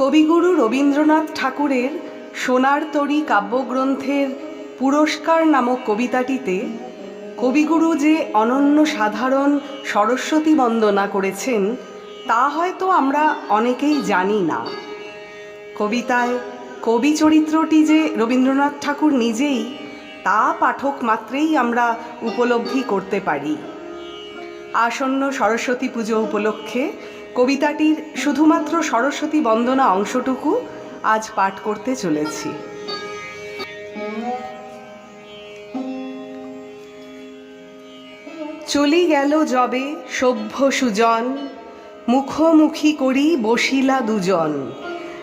কবিগুরু রবীন্দ্রনাথ ঠাকুরের সোনার তরী কাব্যগ্রন্থের পুরস্কার নামক কবিতাটিতে কবিগুরু যে অনন্য সাধারণ সরস্বতী বন্দনা করেছেন, তা হয়তো আমরা অনেকেই জানি না। কবিতায় কবি চরিত্রটি যে রবীন্দ্রনাথ ঠাকুর নিজেই, তা পাঠক মাত্রেই আমরা উপলব্ধি করতে পারি। আসন্ন সরস্বতী পুজো উপলক্ষে কবিতাটির শুধুমাত্র সরস্বতী বন্দনা অংশটুকু আজ পাঠ করতে চলেছি। চলি গেল যবে সভ্য সুজন, মুখোমুখি করি বসিলা দুজন।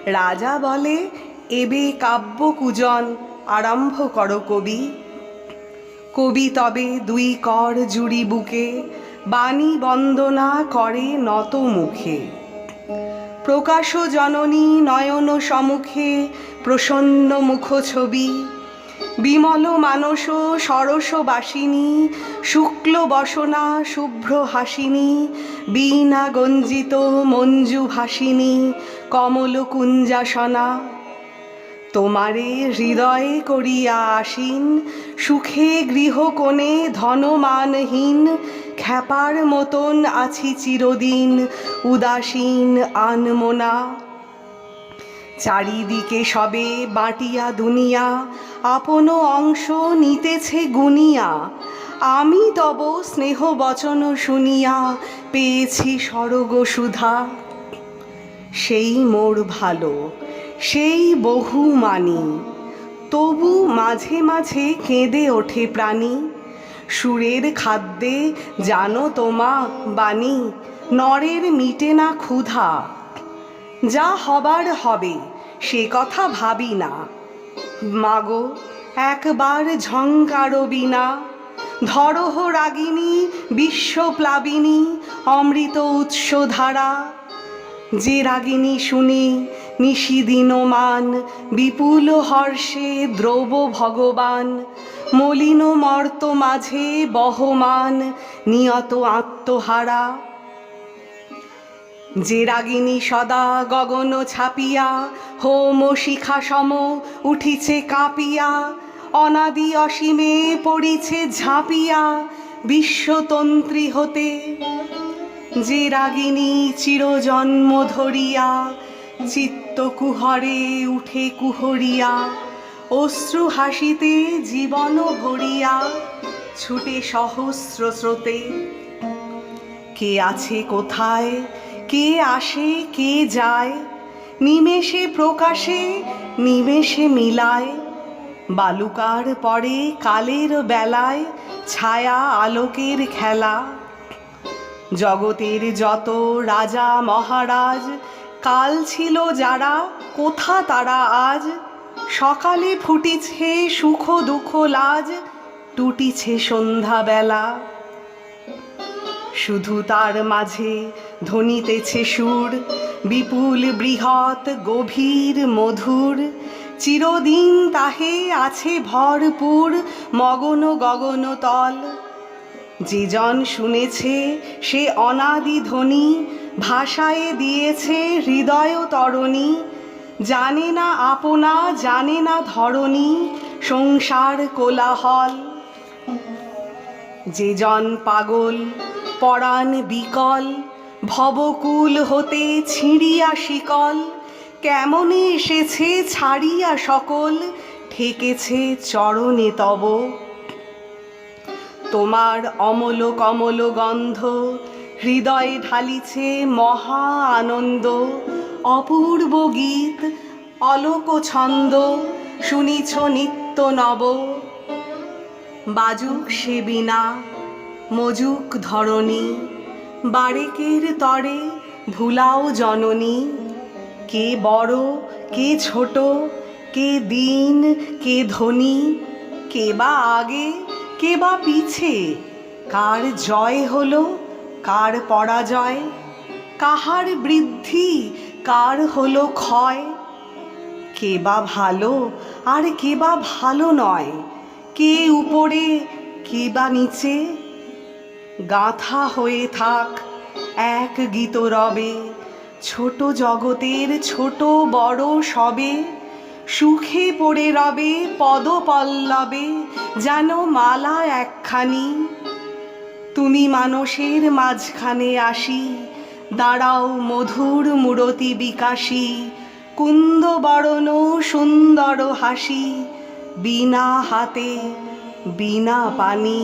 রাজা বলে, এবে কাব্য কুজন, আরম্ভ কর কবি। কবি তবে দুই কর জুড়ি বুকে বাণী বন্দনা করে নত মুখে। প্রকাশ জননী নয়ন সমুখে প্রসন্ন মুখ ছবি বিমল মানস সরস বাসিনী, শুক্ল বসনা শুভ্র হাসিনী, বীণা গঞ্জিত মঞ্জু ভাসিনী, কমল কুঞ্জাসনা। তোমারে হৃদয়ে করিয়া আসিন, সুখে গৃহকোণে ধনমানহীন, খ্যাপার মতন আছি চিরদিন উদাসীন আনমনা। চারিদিকে সবে বাটিয়া দুনিয়া, আপন অংশ নিতেছে গুনিয়া। আমি তব স্নেহ বচন শুনিয়া পেয়েছি স্বর্গ সুধা সেই মোর ভালো সেই বহু মানি তবু মাঝে মাঝে কেঁদে ওঠে প্রাণী। সুরের খাদ্যে জানো তোমা বাণী, নরের মিটে না ক্ষুধা। যা হবার হবে, সে কথা ভাবি না। মাগো, একবার ঝঙ্কারো বিনা। ধরহ রাগিনী, বিশ্বপ্লাবিনী, অমৃত উৎসধারা। যে রাগিনী শুনি নিশিদিনমান, বিপুল হর্ষে দ্রব ভগবান, মলিন মর্ত মাঝে বহমান, নিয়ত আত্মহারা। যে রাগিনী সদা গগন ছাপিয়া, হোম শিখা সম উঠিছে কাঁপিয়া, অনাদি অসীমে পড়িছে ঝাঁপিয়া, বিশ্বতন্ত্রী হতে। যে রাগিনী চিরজন্ম ধরিয়া চিত্ত কুহরে উঠে কুহরিয়া, অশ্রু হাসিতে জীবন ভরিয়া, ছুটে সহস্র স্রোতে। কে আছে কোথায়? কে আসে? কে যায়? নিমেষে প্রকাশে, নিমেষে মিলায়। বালুকার পরে কালের বেলায়, ছায়া আলোকের খেলা। জগতের যত রাজা মহারাজ কাল ছিল যারা, কোথা তারা আজ? সকালে ফুটিছে সুখ দুঃখ লাজ, টুটিছে সন্ধ্যাবেলা। শুধু তার মাঝে ধ্বনিতেছে সুর, বিপুল বৃহৎ গভীর মধুর। চিরদিন তাহে আছে ভরপুর মগন গগন তল। যে জন শুনেছে সে অনাদি ধ্বনি ভাষায় দিয়েছে হৃদয় তরণী জানে না আপনা, জানে না ধরণী, সংসার কোলাহল। যে জন পাগল, পরাণ বিকল, ভবকুল হতে ছিঁড়িয়া শিকল, কেমনে এসেছে ছাড়িয়া সকল, ঠেকেছে চরণে তব। তোমার অমল কমল গন্ধ হৃদয়ে ঢালিছে মহা আনন্দ, অপূর্ব গীত, অলোক ছন্দ, শুনিছ নিত্য নব। বাজুক সে বিনা মজুক ধরণী, বারেকের তরে ভুলাও জননী। কে বড়, কে ছোট, কে দিন, কে ধনী, কে বা আগে, কে বা পিছে, কার জয় হলো কার পরাজয়? কাহার বৃদ্ধি? কার হলো ক্ষয়? কে বা ভালো আর কে বা ভালো নয়? কে উপরে, কে বা নিচে? গাঁথা হয়ে থাক এক গীত রবে ছোট জগতের ছোট বড় সবে। সুখে পড়ে রবে, পদপল্লবে, যেন মালা একখানি। তুমি মানুষের মাঝখানে আসি, দাঁড়াও মধুর মূরতি বিকাশী কুন্দ বরণ সুন্দর হাসি, বিনা হাতে, বিনা পানি।